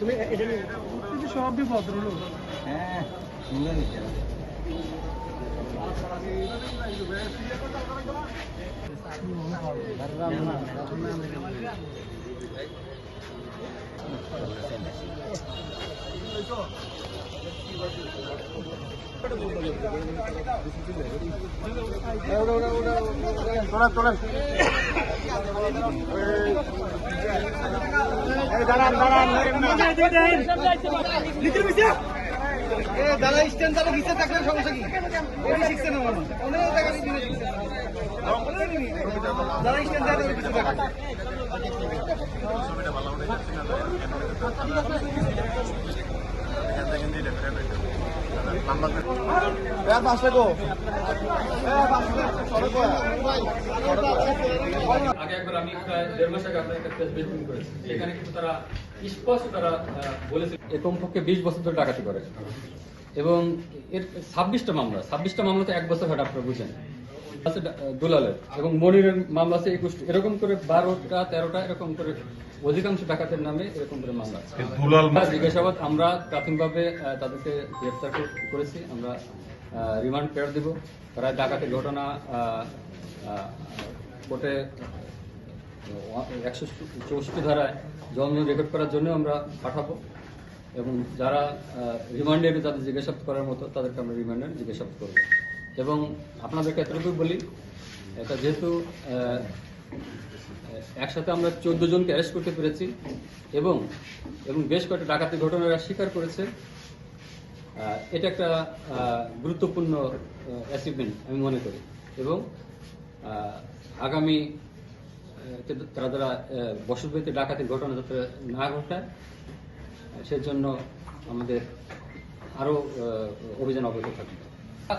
তুমি এটা সবই ভদ্রলোক। হ্যাঁ তোলা তোলা দাঁড়ান দাঁড়ান দাদা স্ট্যান্ড চালু নিচে থাকলে সমস্যা কি ওই শিখছে না মানুষ অনেক টাকা দাদা স্ট্যান্ড চালু নিচে থাকলে পাঁচটা গো আগে একবার আমি প্রায় দেড় কিন্তু তারা বলেছে। বিশ বছর ধরে এবং এর ছাব্বিশটা মামলা ছাব্বিশটা মামলা তো এক বছর হয় আপনারা বুঝেন। দুলালের। এবং মনিরের মামলা আছে একুশ এরকম করে বারোটা তেরোটা এরকম করে অধিকাংশ ডাকাতের নামে এরকম করে মামলা দুলাল জিজ্ঞাসাবাদ আমরা প্রাথমিকভাবে তাদেরকে গ্রেপ্তার করেছি। আমরা রিমান্ড ফেরত দিব। তারা ডাকাতের ঘটনা কোর্টে একশো চৌষট্টি ধারায় জন্ম রেকর্ড করার জন্য আমরা পাঠাবো। এবং যারা রিমান্ডে তাদের জিজ্ঞাসাবাদ করার মতো তাদেরকে আমরা রিমান্ডে জিজ্ঞাসাবাদ করব। এবং আপনাদেরকে এতটুকু বলি, এটা যেহেতু একসাথে আমরা চোদ্দ জনকে অ্যারেস্ট করতে পেরেছি এবং এবং বেশ কয়েকটা ডাকাতি ঘটনার স্বীকার করেছে এটা একটা গুরুত্বপূর্ণ অ্যাচিভমেন্ট আমি মনে করি। এবং আগামী তারা যারা বসতবাড়িতে ডাকাতি ঘটনা যাতে না ঘটায় সেজন্য আমাদের আরও অভিযান অব্যাহত থাকবে।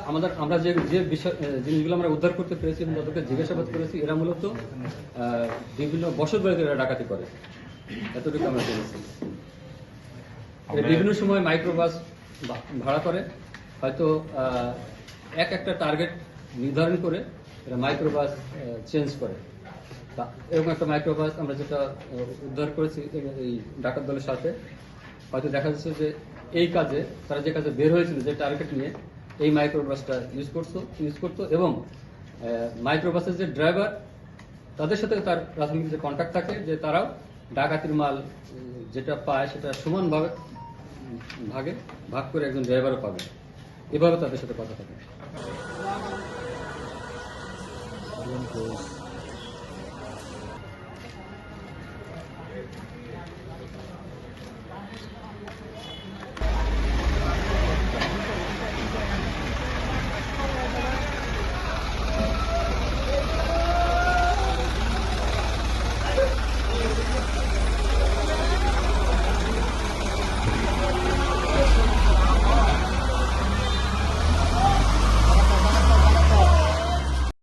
আমাদের আমরা যে যে বিষয় জিনিসগুলো আমরা উদ্ধার করতে পেরেছি এবং তাদেরকে জিজ্ঞাসাবাদ করেছি এরা মূলত বিভিন্ন বসত বাড়িতে এরা ডাকাতি করে। এতটুকু আমরা জেনেছি। বিভিন্ন সময় মাইক্রোবাস ভাড়া করে। হয়তো এক একটা টার্গেট নির্ধারণ করে এরা মাইক্রোবাস চেঞ্জ করে। তা এরকম একটা মাইক্রোবাস আমরা যেটা উদ্ধার করেছি এই ডাকাত দলের সাথে। হয়তো দেখা যাচ্ছে যে এই কাজে তারা যে কাজে বের হয়েছিল যে টার্গেট নিয়ে এই মাইক্রোবাসটা ইউজ করতো ইউজ করতো এবং মাইক্রোবাসের যে ড্রাইভার তাদের সাথে তার প্রাথমিক যে কন্ট্যাক্ট থাকে, যে তারাও ডাকাতির মাল, যেটা পায় সেটা সমানভাবে ভাগে, ভাগ করে একজন ড্রাইভারও পাবে। এভাবে তাদের সাথে কথা থাকে।